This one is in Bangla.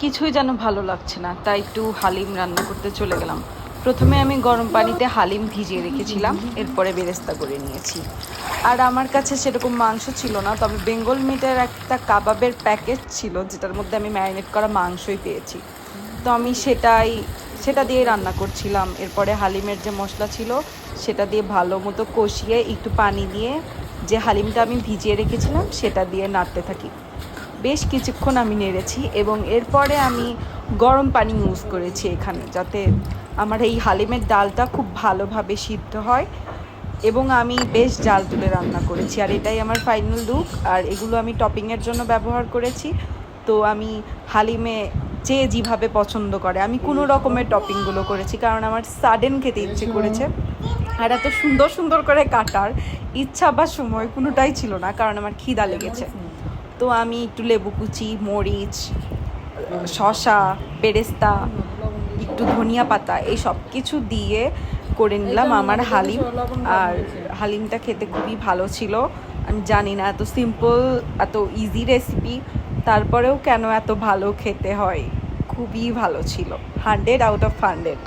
কিছুই যেন ভালো লাগছে না, তাই একটু হালিম রান্না করতে চলে গেলাম। প্রথমে আমি গরম পানিতে হালিম ভিজিয়ে রেখেছিলাম, এরপরে বেরেস্তা করে নিয়েছি। আর আমার কাছে সেরকম মাংস ছিল না, তবে বেঙ্গল মিটের একটা কাবাবের প্যাকেজ ছিল, যেটার মধ্যে আমি ম্যারিনেট করা মাংসই পেয়েছি। তো আমি সেটাই, সেটা দিয়ে রান্না করছিলাম। এরপরে হালিমের যে মশলা ছিল, সেটা দিয়ে ভালো মতো কষিয়ে একটু পানি দিয়ে যে হালিমটা আমি ভিজিয়ে রেখেছিলাম, সেটা দিয়ে নাড়তে থাকি। বেশ কিছুক্ষণ আমি নেড়েছি এবং এরপরে আমি গরম পানি ইউজ করেছি এখানে যাতে আমার এই হালিমের ডালটা খুব ভালোভাবে সিদ্ধ হয় এবং আমি বেশ জাল তুলে রান্না করেছি। আর এটাই আমার ফাইনাল লুক আর এগুলো আমি টপিংয়ের জন্য ব্যবহার করেছি। তো আমি হালিমে যে যেভাবে পছন্দ করে। আমি কোনো রকমের টপিংগুলো করেছি কারণ আমার সাডেন খেতে ইচ্ছে করেছে। আর এত সুন্দর সুন্দর করে কাটার ইচ্ছা বা সময় কোনোটাই ছিল না কারণ আমার খিদা লেগেছে। তো আমি একটু লেবু কুচি মরিচ শশা বেরেস্তা একটু ধনিয়া পাতা এই সব কিছু দিয়ে করে নিলাম আমার হালিম। আর হালিমটা খেতে খুবই ভালো ছিল। আমি জানি না এত সিম্পল এত ইজি রেসিপি তারপরেও কেন এত ভালো খেতে হয়? খুবই ভালো ছিল। Hundred out of hundred